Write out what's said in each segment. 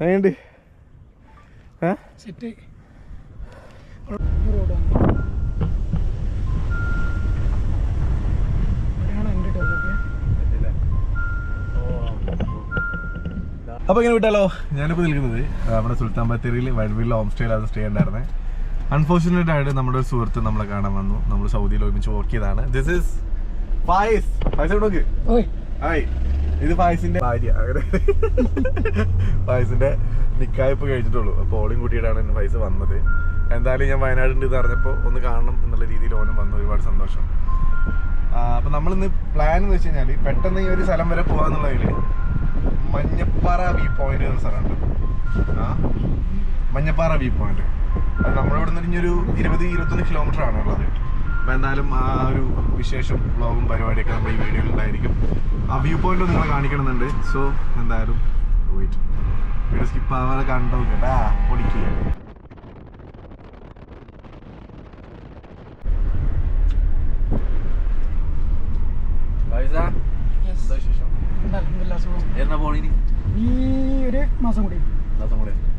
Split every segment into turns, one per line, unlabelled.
എങ്ങനെയുണ്ട് ഏ?
സെറ്റ്
അപ്പോൾ ഇങ്ങനെ വിട്ടാലോ? ഞാനിപ്പോൾ നിൽക്കുന്നത് നമ്മുടെ സുൽത്താൻ ബത്തേരിയിൽ വൈഡ്വില്ല ഹോം സ്റ്റേയിലാണ് സ്റ്റേ ഉണ്ടായിരുന്നത് അൺഫോർച്ചുനേറ്റ് ആയിട്ട് നമ്മുടെ ഒരു സുഹൃത്ത് നമ്മളെ കാണാൻ വന്നു. നമ്മൾ സൗദിയിൽ ഒരുമിച്ച് വർക്ക് ചെയ്താണ്. ദിസ് ഇസ് ഫായിസ് ഫായിസ് നോക്ക്? ഹായ്. ഇത് ഫായിസിന്റെ ഭാര്യ. അങ്ങനെ ഫായിസിന്റെ നിക്കായ്പ കഴിച്ചിട്ടുള്ളൂ അപ്പോൾ ഓളിയും കൂട്ടിയിട്ടാണ് എന്നെ ഫൈസ് വന്നത്. എന്തായാലും ഞാൻ വയനാട് ഉണ്ട് ഇത് അറിഞ്ഞപ്പോൾ ഒന്ന് കാണണം എന്നുള്ള രീതിയിൽ ഓനും വന്നു. ഒരുപാട് സന്തോഷം. അപ്പം നമ്മളിന്ന് പ്ലാൻ എന്ന് വെച്ച് കഴിഞ്ഞാൽ പെട്ടെന്ന് ഈ ഒരു സ്ഥലം വരെ പോകാന്നുള്ളതിൽ മഞ്ഞപ്പാറ വ്യൂ പോയിന്റ് എന്ന സ്ഥലമുണ്ട് ആ മഞ്ഞപ്പാറ വ്യൂ പോയിന്റ് അത് നമ്മളിവിടെ നിന്ന് ഒരു ഇരുപത് ഇരുപത്തൊന്ന് കിലോമീറ്റർ ആണ് ഉള്ളത്. അപ്പം എന്തായാലും ആ ഒരു വിശേഷം വ്ളോഗും പരിപാടിയൊക്കെ നമ്മുടെ ഈ വീഡിയോയിൽ ഉണ്ടായിരിക്കും. ആ വ്യൂ പോയിന്റ് നിങ്ങളെ കാണിക്കണമെന്നുണ്ട്. സോ എന്തായാലും വെയിറ്റ് വീഡിയോ സ്കിപ്പ് ആവാതെ കണ്ടോ? കേട്ടാ? പൊടിക്കുക
യെസ് അൽഹംദുലില്ലാ സുഖം
എന്നാ പോണിനി
ഈ ഒരു മാസം കൂടി.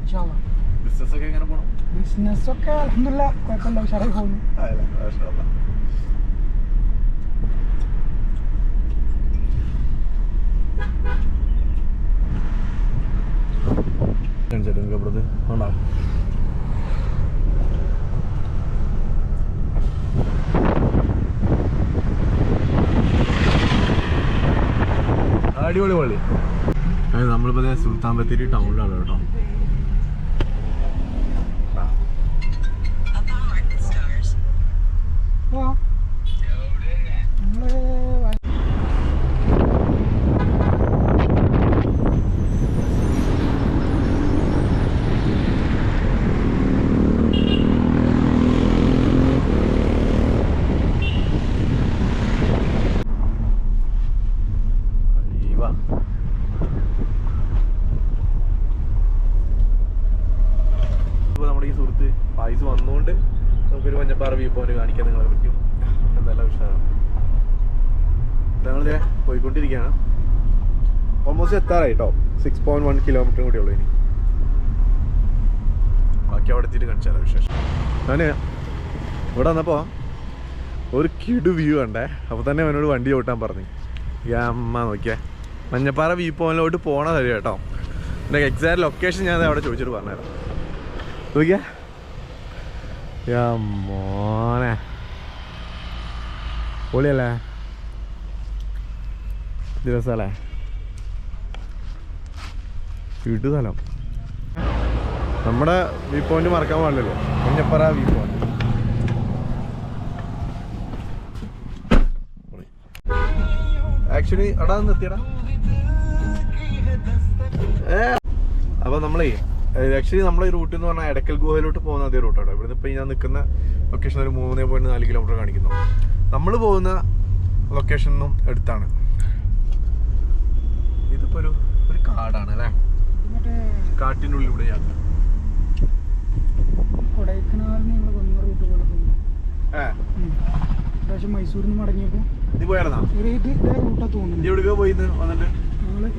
ഇൻഷാല്ലാ
ബിസിനസ് ഒക്കെ എങ്ങനെ പോണം?
ബിസിനസ് ഒക്കെ അൽഹംദുലില്ലാ കുഴപ്പമില്ല ഉഷാറായി പോകുന്നു.
അടിപൊളി പള്ളി. അതായത് നമ്മളിപ്പോ സുൽത്താൻ ബത്തേരി ടൗണിലാണ് കേട്ടോ ആ.
ആ നമ്മൾ വയ-
അയ്യവാ. ഇപ്പൊ നമ്മുടെ ഈ സുഹൃത്ത് പായസ് വന്നുകൊണ്ട് നമുക്കൊരു മഞ്ഞപ്പാറ വ്യൂ പോയിന്റ് കാണിക്കാൻ നിങ്ങളെ പറ്റും എന്തെല്ലാം വിഷയമാണ് ഞങ്ങളിത് പോയിക്കൊണ്ടിരിക്കുകയാണ് ഓൾമോസ്റ്റ് എത്താറായി കേട്ടോ സിക്സ് പോയിന്റ് വൺ കിലോമീറ്റർ കൂടി ഉള്ളൂ ഇനി. ബാക്കി അവിടെ എത്തിയിട്ട് കാണിച്ചാലോ വിശേഷം. ഞാൻ ഇവിടെ വന്നപ്പോൾ ഒരു കിടു വ്യൂ കണ്ടേ. അപ്പോൾ തന്നെ അവനോട് വണ്ടി ഓട്ടാൻ പറഞ്ഞു. അമ്മ നോക്കിയേ. മഞ്ഞപ്പാറ വ്യൂ പോയിന്റിലോട്ട് പോണ തരും കേട്ടോ. എന്റെ എക്സാക്ട് ലൊക്കേഷൻ ഞാൻ അവിടെ ചോദിച്ചിട്ട് പറഞ്ഞുതരാം. നോക്കിയാ. മോനെ. പൊളിയല്ലേ? ദിവസമല്ലേ വീട്ടു സ്ഥലം നമ്മുടെ വ്യൂ പോയിന്റ് മറക്കാൻ പാടില്ലല്ലോ. മുന്നപ്പറ വ്യൂ പോയിന്റ് ആക്ച്വലി അടാ നിർത്തിയടാ. അപ്പൊ നമ്മളേ ആക്ച്വലി നമ്മളെ റൂട്ട് എന്ന് പറഞ്ഞാൽ എടക്കൽ ഗുഹയിലോട്ട് പോകുന്ന അതേ റൂട്ടാണ് ഇവിടുന്ന് ഇപ്പൊ ഞാൻ നിൽക്കുന്ന ലൊക്കേഷൻ ഒരു മൂന്നേ പോയിന്റ് നാല് കിലോമീറ്റർ കാണിക്കുന്നു. നമ്മൾ പോകുന്ന ലൊക്കേഷനും എടുത്താണ്. ഇതിപ്പോ ഒരു ഒരു കാടാണ് അല്ലേ? കാട്ടിനുള്ളിലൂടെ യാത്ര.
കൊടൈക്കനാലിന് ഞങ്ങൾ വന്ന റൂട്ട് പോലെ. പ്രാവശ്യം മൈസൂരിൽ നിന്ന് മടങ്ങിയപ്പോൾ
നീ പോയായിരുന്നാ?
റൂട്ടാ തോന്നുന്നു
എവിടെയൊക്കെ പോയിന്ന് വന്നിട്ട്?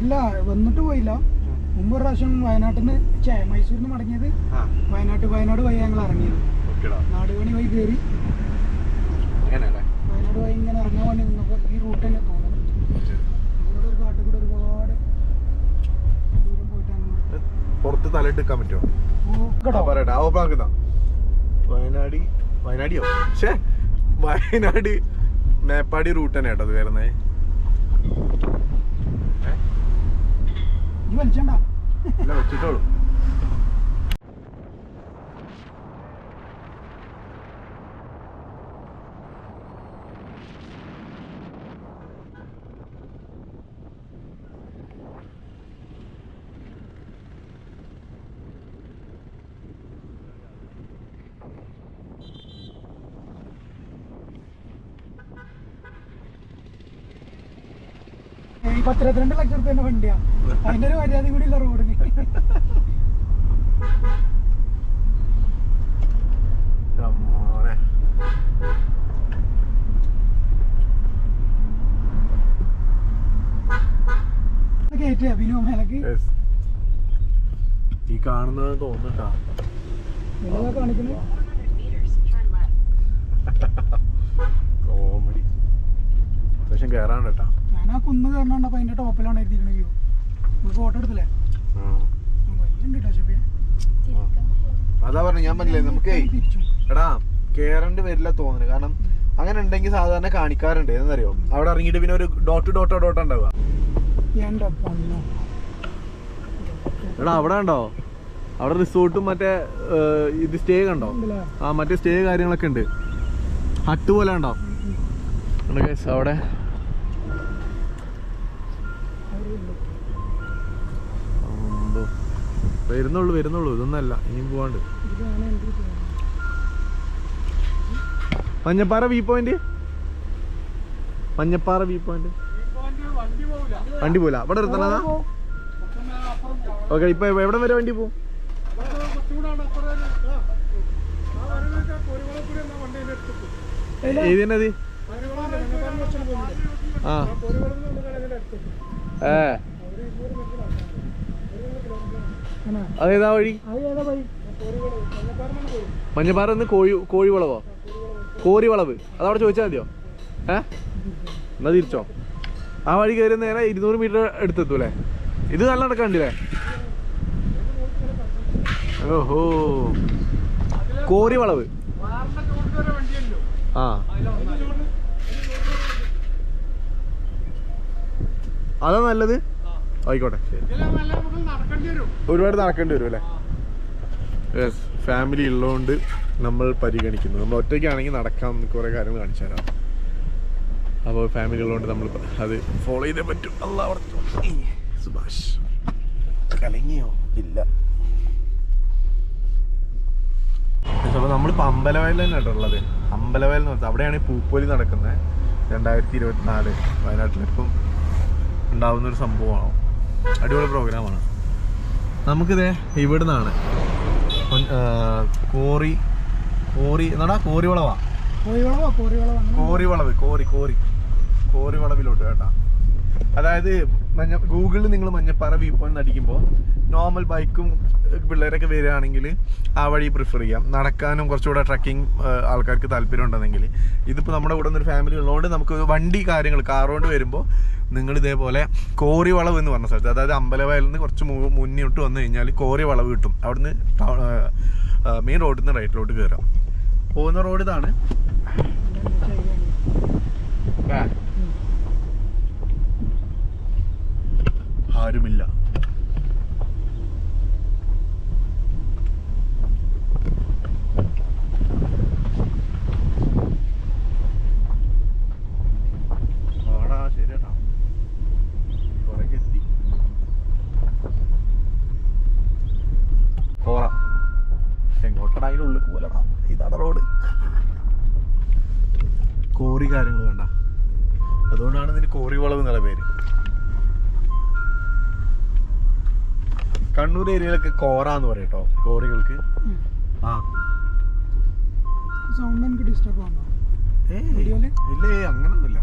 ഇല്ല വന്നിട്ട് പോയില്ല. മുമ്പ് ഒരു പ്രാവശ്യം വയനാട്ടിൽ നിന്ന് മൈസൂരിൽ നിന്ന് മടങ്ങിയത് വയനാട്ട് വയനാട് വഴി ഞങ്ങൾ ഇറങ്ങിയത്. നാടുകണി വഴി കയറി വയനാട് വഴി ഇങ്ങനെ ഇറങ്ങാൻ വേണ്ടി നിന്നപ്പോൾ ഈ റൂട്ട് തന്നെ തോന്നുന്നു ഇവിടെ ഒരു കാട്ടിൽ കൂടെ ഒരുപാട് ദൂരം പോയിട്ടാണ്
പുറത്ത് തലയിട്ട് എടുക്കാൻ പറ്റുമോ? പറയട്ടെ ആ ഓപ്പണാക്കുന്ന വയനാടി വയനാടിയോ? ഷേ വയനാട് മേപ്പാടി റൂട്ട് തന്നെ കേട്ടോ അത് വരുന്നത് ഇല്ല വെച്ചിട്ടോളൂ
ഈ പത്തിരുപത്തിരണ്ട് ലക്ഷം റുപ്യന്റെ വണ്ടിയാ. അതിന്റെ ഒരു മര്യാദ കൂടി ഇല്ല റോഡിന്
ഈ. കാണുന്നത് തോന്നുന്നുണ്ടാ
വലുതാ കാണിക്കണേ
400 meters, turn left.
കോമഡി. അത്യാവശ്യം കയറാണ്ട് കേട്ടാ
ഞാൻ ആ കുന്ന് കയറണ അപ്പൊ അതിന്റെ ടോപ്പിലാണ് എഴുതിക്കണ വ്യൂ നമ്മൾ ഫോട്ടോ എടുത്തില്ലേ.
അതാ പറഞ്ഞു ഞാൻ പറഞ്ഞില്ലേ നമുക്ക് എടാ കേറേണ്ടി വരില്ല തോന്നുന്നു കാരണം അങ്ങനെ ഉണ്ടെങ്കിൽ സാധാരണ കാണിക്കാറുണ്ട്. എന്നറിയോ അവിടെ ഇറങ്ങിയിട്ട് പിന്നെ ഒരു ഡോട്ട് ഡോട്ടോ ഡോട്ട് ഉണ്ടാവുക. എടാ അവിടെ ഉണ്ടോ അവിടെ റിസോർട്ടും മറ്റേ ഇത് സ്റ്റേ കണ്ടോ? ആ മറ്റേ സ്റ്റേ കാര്യങ്ങളൊക്കെ ഉണ്ട്. ഹട്ട് പോലെ ഉണ്ട് അവിടെ വരുന്നുള്ളൂ വരുന്നുള്ളൂ. ഇതൊന്നല്ല ഇനിയും പോവാണ്ട്. മഞ്ഞപ്പാറ വ്യൂ പോയിന്റ് പഞ്ഞപ്പാറ വ്യൂ പോയിന്റ് വണ്ടി പോല അവിടെ നിർത്തണതാ? ഓക്കെ ഇപ്പൊ എവിടെ വരെ വണ്ടി പോവും? ഏതിനാ ആ. ഏ
ആണോ?
അതേതാ വഴി? മഞ്ഞപ്പാറ നിന്ന് കോഴി കോഴിവളവോ? കോരിവളവ് അതവിടെ ചോദിച്ചാൽ മതിയോ? ഏ? എന്നാ തിരിച്ചോ. ആ വഴി കയറി നേരെ ഇരുന്നൂറ് മീറ്റർ എടുത്തെത്തൂലേ ഇത് നല്ല നടക്കണ്ടില്ലേ? ഓഹോ. കോരി കോരിവളവ് ആ. അതാ നല്ലത്. ആയിക്കോട്ടെ. ഒരുപാട് നടക്കേണ്ടി വരും അല്ലേ? യെസ് ഫാമിലി ഉള്ളതുകൊണ്ട് നമ്മൾ പരിഗണിക്കുന്നു. നമ്മൾ ഒറ്റയ്ക്കാണെങ്കിൽ നടക്കാം കുറേ കാര്യങ്ങൾ കാണിച്ചു തരാം. അപ്പോൾ ഫാമിലി ഉള്ളതുകൊണ്ട് നമ്മൾ അത് ഫോളോ ചെയ്തേ പറ്റും. അല്ല സുഭാഷ്. കലങ്ങിയോ? ഇല്ല. അപ്പോൾ നമ്മളിപ്പോൾ അമ്പലവയൽ തന്നെ ഉള്ളത്. അമ്പലവയൽ എന്ന് പറഞ്ഞാൽ അവിടെയാണ് ഈ പൂപ്പൊലി നടക്കുന്നത്. രണ്ടായിരത്തി ഇരുപത്തിനാല് വയനാട്ടിൽ. ഇപ്പം ഉണ്ടാവുന്നൊരു സംഭവമാണ്? അടിപൊളി പ്രോഗ്രാമാണ് നമുക്കിതേ ഇവിടെ നിന്നാണ് കോറി കോറി എന്നാടാ കോറി
വളവാ കോറി അങ്ങനെ
കോറിവളവ് കോറി കോറി. കോറിവളവിലോട്ട് കേട്ടാ. അതായത് മഞ്ഞ ഗൂഗിളിൽ നിങ്ങൾ മഞ്ഞപ്പാറ വ്യൂ പോയിന്റ് അടിക്കുമ്പോൾ നോർമൽ ബൈക്കും പിള്ളേരൊക്കെ വരികയാണെങ്കിൽ ആ വഴി പ്രിഫർ ചെയ്യാം. നടക്കാനും കുറച്ചുകൂടെ ട്രക്കിംഗ് ആൾക്കാർക്ക് താല്പര്യം ഉണ്ടെന്നെങ്കിൽ. ഇതിപ്പോൾ നമ്മുടെ കൂടെ ഒരു ഫാമിലി ഉള്ളതുകൊണ്ട് നമുക്ക് വണ്ടി കാര്യങ്ങൾ കാറുകൊണ്ട് വരുമ്പോൾ നിങ്ങൾ ഇതേപോലെ കോറി വളവ് എന്ന് പറഞ്ഞ സ്ഥലത്ത് അതായത് അമ്പലവയലിൽ നിന്ന് കുറച്ച് മുന്നോട്ട് മുന്നിട്ട് വന്നു കഴിഞ്ഞാൽ കോറി വളവ് കിട്ടും. അവിടുന്ന് മെയിൻ റോഡിൽ നിന്ന് റൈറ്റിലോട്ട് കയറാം പോകുന്ന റോഡ് ഇതാണ്. ആരുമില്ല. അതിന്റെ ഉള്ളിൽ പോലടാ ഇതാണ് റോഡ്. കോറി കാര്യങ്ങൾ വേണ്ട അതുകൊണ്ടാണ് ഇതിന് കോറി വളവ് എന്നുള്ള പേര്. കണ്ണൂർ ഏരിയയിലൊക്കെ കോറ എന്ന് പറയും കേട്ടോ കോറികൾക്ക്. ആ.
സൗണ്ട് എനിക്ക് ഡിസ്റ്റർബ് ആണോ വീഡിയോയിൽ?
ഇല്ലേ അങ്ങനൊന്നുമില്ല.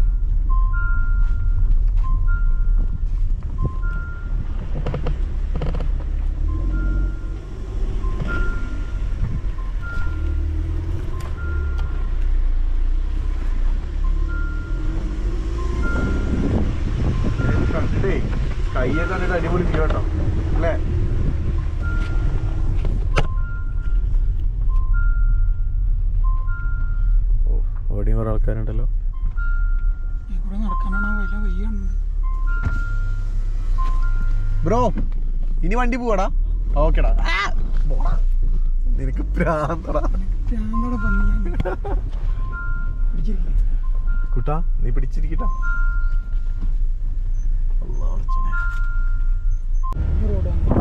കയ്യൊക്കെ കണ്ടിട്ട് അടിപൊളി വ്യൂ കേട്ടോ അല്ലേ? ഓ അവിടെയും കുറെ ആൾക്കാരുണ്ടല്ലോ.
ഈ കൂടെ നടക്കാനാണോ? വലിയ വയ്യുണ്ട്.
ബ്രോ ഇനി വണ്ടി പോവാടാ. ഓക്കെടാ. നിനക്ക് പ്രാന്തടാ. കുട്ടാ നീ പിടിച്ചിരിക്കട്ടാ. അല്ലാ പടച്ചോനെ.
ഈ റോഡാണ്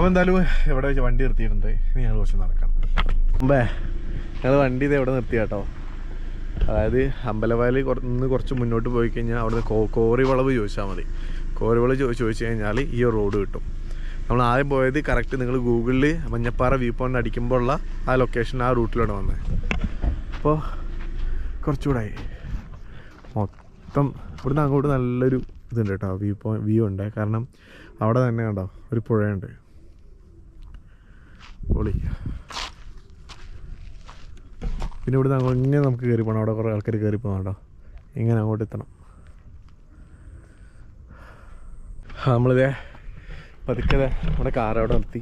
അപ്പൊ എന്തായാലും എവിടെ വെച്ച് വണ്ടി നിർത്തിയിട്ടുണ്ട്? ഇനി ഞങ്ങൾ കുറച്ച് നടക്കാം അമ്പേ ഞങ്ങൾ വണ്ടി ഇത് എവിടെ നിർത്തി കേട്ടോ. അതായത് അമ്പലവയൽ നിന്ന് കുറച്ച് മുന്നോട്ട് പോയി കഴിഞ്ഞാൽ അവിടുന്ന് കോ കോറി വളവ് ചോദിച്ചാൽ മതി. കോറി വളവ് ചോദിച്ചു കഴിഞ്ഞാൽ ഈ റോഡ് കിട്ടും. നമ്മൾ ആദ്യം പോയത് കറക്റ്റ് നിങ്ങൾ ഗൂഗിളിൽ മഞ്ഞപ്പാറ വ്യൂ പോയിന്റ് അടിക്കുമ്പോൾ ഉള്ള ആ ലൊക്കേഷൻ ആ റൂട്ടിലാണ് വന്നത് അപ്പോൾ കുറച്ചുകൂടായി. മൊത്തം ഇവിടുന്ന് അങ്ങോട്ട് നല്ലൊരു ഇതുണ്ട് കേട്ടോ വ്യൂ പോയിന്റ് വ്യൂ ഉണ്ട്. കാരണം അവിടെ തന്നെ കണ്ടോ ഒരു പുഴയുണ്ട്. പൊളി. പിന്നെ ഇവിടുന്ന് ഇങ്ങനെ നമുക്ക് കയറി പോകണം അവിടെ കുറേ ആൾക്കാർ കയറി പോകണം കേട്ടോ. ഇങ്ങനെ അങ്ങോട്ട് എത്തണം. നമ്മളിതേ പതുക്കതെ നമ്മുടെ കാർ അവിടെ നിർത്തി.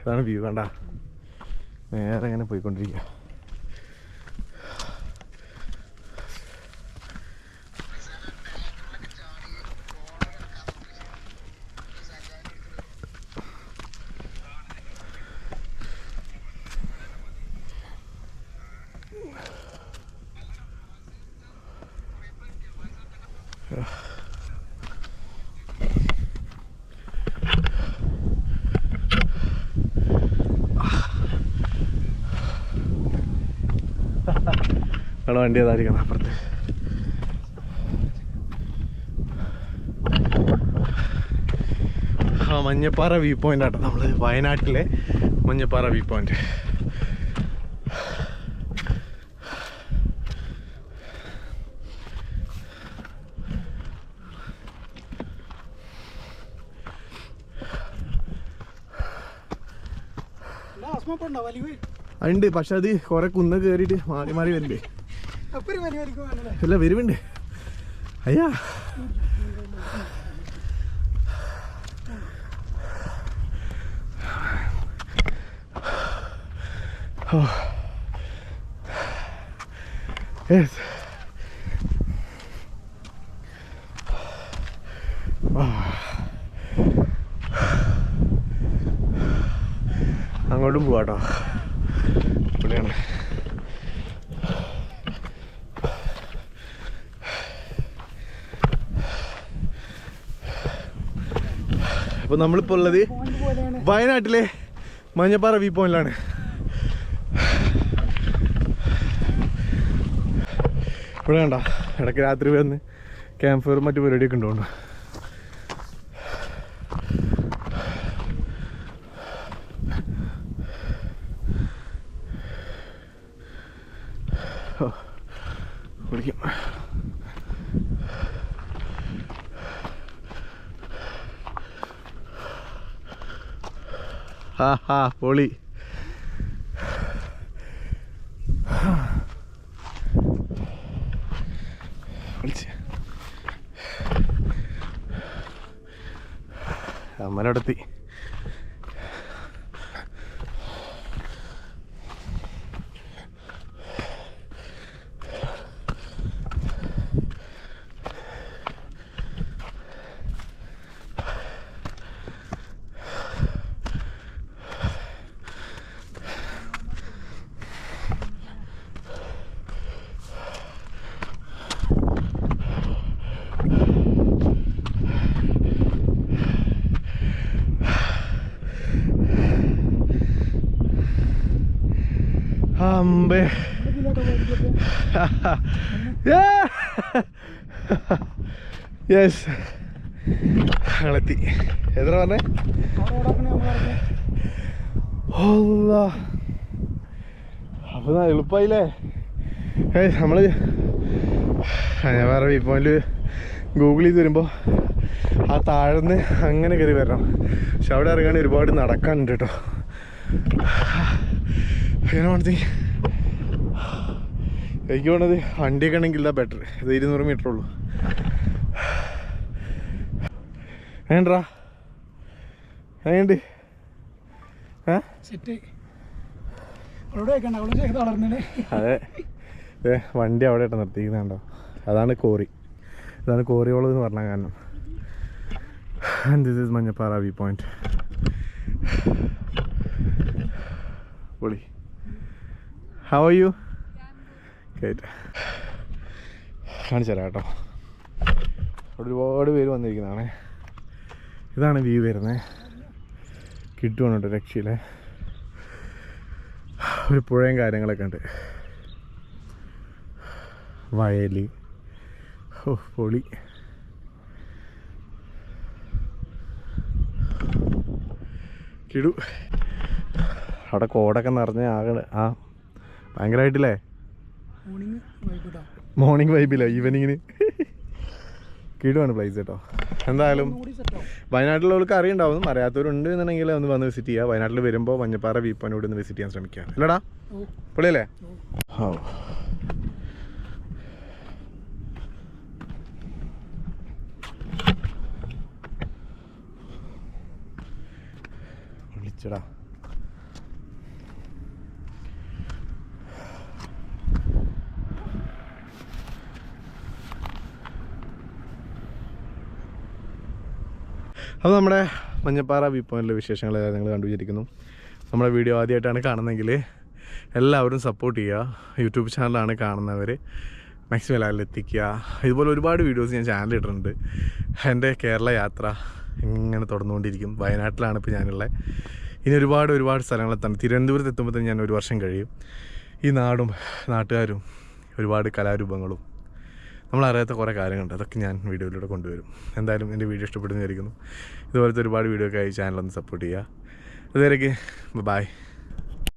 ഇതാണ് വ്യൂ കണ്ട. നേരെ ഇങ്ങനെ പോയിക്കൊണ്ടിരിക്കുക അവിടെ വണ്ടി ഏതായിരിക്കണം അപ്പുറത്ത്. ആ മഞ്ഞപ്പാറ വ്യൂ പോയിന്റ് ആട്ടോ. നമ്മൾ വയനാട്ടിലെ മഞ്ഞപ്പാറ വ്യൂ പോയിന്റ് ഉണ്ട്. പക്ഷെ അത് കുറെ കുന്ന് കയറിയിട്ട് മാറി മാറി വരില്ലേ അല്ല വരുന്നുണ്ട് അയ്യാ. അങ്ങോട്ടും പോവാട്ടോ. അപ്പോൾ നമ്മളിപ്പോൾ ഉള്ളത് വയനാട്ടിലെ മഞ്ഞപ്പാറ വ്യൂ പോയിന്റിലാണ് ഇവിടെ കണ്ട? ഇടയ്ക്ക് രാത്രി വന്ന് ക്യാമ്പ് ഫയറും മറ്റു പരിപാടിയൊക്കെ ഉണ്ടോണ്ട് ഹാ ഹാ പൊളി. അമ്പേ യെസ് ഞങ്ങളെത്തി. എത്ര പറഞ്ഞേ. അപ്പൊ ദാ എളുപ്പായില്ലേ? നമ്മൾ ഞാൻ വേറെ വ്യൂ പോയിന്റ് ഗൂഗിൾ ചെയ്ത് വരുമ്പോൾ ആ താഴ്ന്ന് അങ്ങനെ കയറി വരണം. പക്ഷെ അവിടെ ഇറങ്ങാൻ ഒരുപാട് നടക്കാനുണ്ട് കേട്ടോ. അങ്ങനെ വേണത്തി എനിക്ക് വേണത് വണ്ടിയൊക്കെ ആണെങ്കിൽ ഇതാ ബെറ്റർ ഇത് ഇരുന്നൂറ് മീറ്റർ ഉള്ളൂ. വേണ്ടാ എങ്ങനെയുണ്ട്? അതെ. ഏ വണ്ടി അവിടെ ഇട്ട് നിർത്തിക്കുന്നുണ്ടോ അതാണ് കോറി ഇതാണ് കോറിയോളം എന്ന് പറഞ്ഞ കാരണം. This is Manjappara view point പൊളി. ഹൗ ആർ യു കേട്ട് കാണിച്ചു തരാം കേട്ടോ. അവിടെ ഒരുപാട് പേര് വന്നിരിക്കുന്നതാണ്. ഇതാണ് വ്യൂ വരുന്നത് കിട്ടുവാണ് കേട്ടോ രക്ഷയിലെ. ഒരു പുഴയും കാര്യങ്ങളൊക്കെ ഉണ്ട്. വയൽ ഓ പൊളി. കിടു. അവിടെ കോടൊക്കെ നിറഞ്ഞ ആകെ ആ ഭയങ്കരമായിട്ടില്ലേ?
മോർണിംഗ്
വൈബില്ല ഈവനിങ്ങിന് കിടുവാണ് പ്ലേസ് കേട്ടോ എന്തായാലും വയനാട്ടിലുള്ളവർക്ക് അറിയുണ്ടാവും അറിയാത്തവരുണ്ട് എന്നുണ്ടെങ്കിൽ ഒന്ന് വന്ന് വിസിറ്റ് ചെയ്യുക വയനാട്ടിൽ വരുമ്പോൾ മഞ്ഞപ്പാറ വ്യൂ പോയിന്റ് ഒന്ന് വിസിറ്റ് ചെയ്യാൻ ശ്രമിക്കുക അല്ലടാ? പൊളിയല്ലേ
ഓ.
ഓ വിളിച്ചടാ. അപ്പോൾ നമ്മുടെ മഞ്ഞപ്പാറ വ്യൂ പോയിന്റിലെ വിശേഷങ്ങൾ നിങ്ങൾ കണ്ടുപിടിച്ചിരിക്കുന്നു നമ്മുടെ വീഡിയോ ആദ്യമായിട്ടാണ് കാണുന്നതെങ്കിൽ എല്ലാവരും സപ്പോർട്ട് ചെയ്യുക. യൂട്യൂബ് ചാനലാണ് കാണുന്നവർ മാക്സിമം എല്ലാവരും എത്തിക്കുക. ഇതുപോലെ ഒരുപാട് വീഡിയോസ് ഞാൻ ചാനലിൽ ഇട്ടിട്ടുണ്ട്. എന്റെ കേരള യാത്ര ഇങ്ങനെ തുടർന്നുകൊണ്ടിരിക്കും. വയനാട്ടിലാണ് ഇപ്പോൾ ഞാനുള്ളത് ഇനി ഒരുപാട് ഒരുപാട് സ്ഥലങ്ങളെത്താണ് തിരുവനന്തപുരത്ത് എത്തുമ്പോൾ തന്നെ ഞാൻ ഒരു വർഷം കഴിയും. ഈ നാടും നാട്ടുകാരും ഒരുപാട് കലാരൂപങ്ങളും നമ്മളറിയാത്ത കുറേ കാര്യങ്ങളുണ്ട്. അതൊക്കെ ഞാൻ വീഡിയോയിലൂടെ കൊണ്ടുവരും. എന്തായാലും എന്റെ വീഡിയോ ഇഷ്ടപ്പെടുന്നതായിരിക്കുന്നു ഇതുപോലത്തെ ഒരുപാട് വീഡിയോ ഒക്കെ ആയി ചാനലൊന്ന് സപ്പോർട്ട് ചെയ്യുക. അതുവരേക്ക് ബൈ